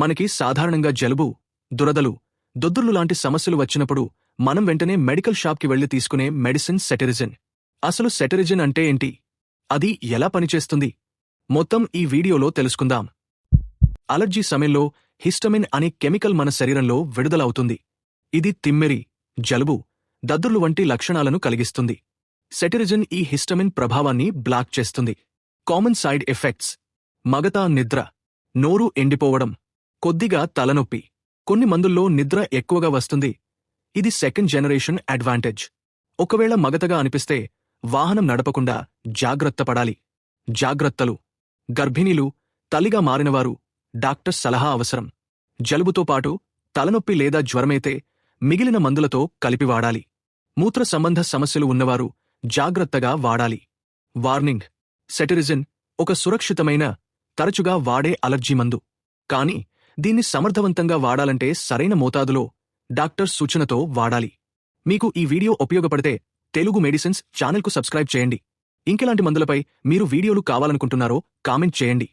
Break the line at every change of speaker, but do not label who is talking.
మనకి సాధారణంగా జలుబు దురదలు దొద్దుర్లు లాంటి సమస్యలు వచ్చినప్పుడు మనం వెంటనే మెడికల్ షాప్కి వెళ్ళి తీసుకునే మెడిసిన్ సెటరిజిన్. అసలు సెటరిజిన్ అంటే ఏంటి? అది ఎలా పనిచేస్తుంది? మొత్తం ఈ వీడియోలో తెలుసుకుందాం. అలర్జీ సమయంలో హిస్టమిన్ అనే కెమికల్ మన శరీరంలో విడుదలవుతుంది. ఇది తిమ్మెరి జలుబు దద్దుర్లు వంటి లక్షణాలను కలిగిస్తుంది. సెటరిజిన్ ఈ హిస్టమిన్ ప్రభావాన్ని బ్లాక్ చేస్తుంది. కామన్ సైడ్ ఎఫెక్ట్స్ మగతా నిద్ర నోరు ఎండిపోవడం కొద్దిగా తలనొప్పి. కొన్ని మందుల్లో నిద్ర ఎక్కువగా వస్తుంది. ఇది సెకండ్ జనరేషన్ అడ్వాంటేజ్. ఒకవేళ మగతగా అనిపిస్తే వాహనం నడపకుండా జాగ్రత్త పడాలి. జాగ్రత్తలు. గర్భిణీలు తల్లిగా మారినవారు డాక్టర్ సలహా అవసరం. జలుబుతో పాటు తలనొప్పి లేదా జ్వరమైతే మిగిలిన మందులతో కలిపి వాడాలి. మూత్ర సంబంధ సమస్యలు ఉన్నవారు జాగ్రత్తగా వాడాలి. వార్నింగ్. సెటరిజిన్ ఒక సురక్షితమైన తరచుగా వాడే అలర్జీ మందు. కాని దీన్ని సమర్థవంతంగా వాడాలంటే సరైన మోతాదులో డాక్టర్ సూచనతో వాడాలి. మీకు ఈ వీడియో ఉపయోగపడితే తెలుగు మెడిసిన్స్ ఛానల్కు సబ్స్క్రైబ్ చేయండి. ఇంకెలాంటి మందులపై మీరు వీడియోలు కావాలనుకుంటున్నారో కామెంట్ చేయండి.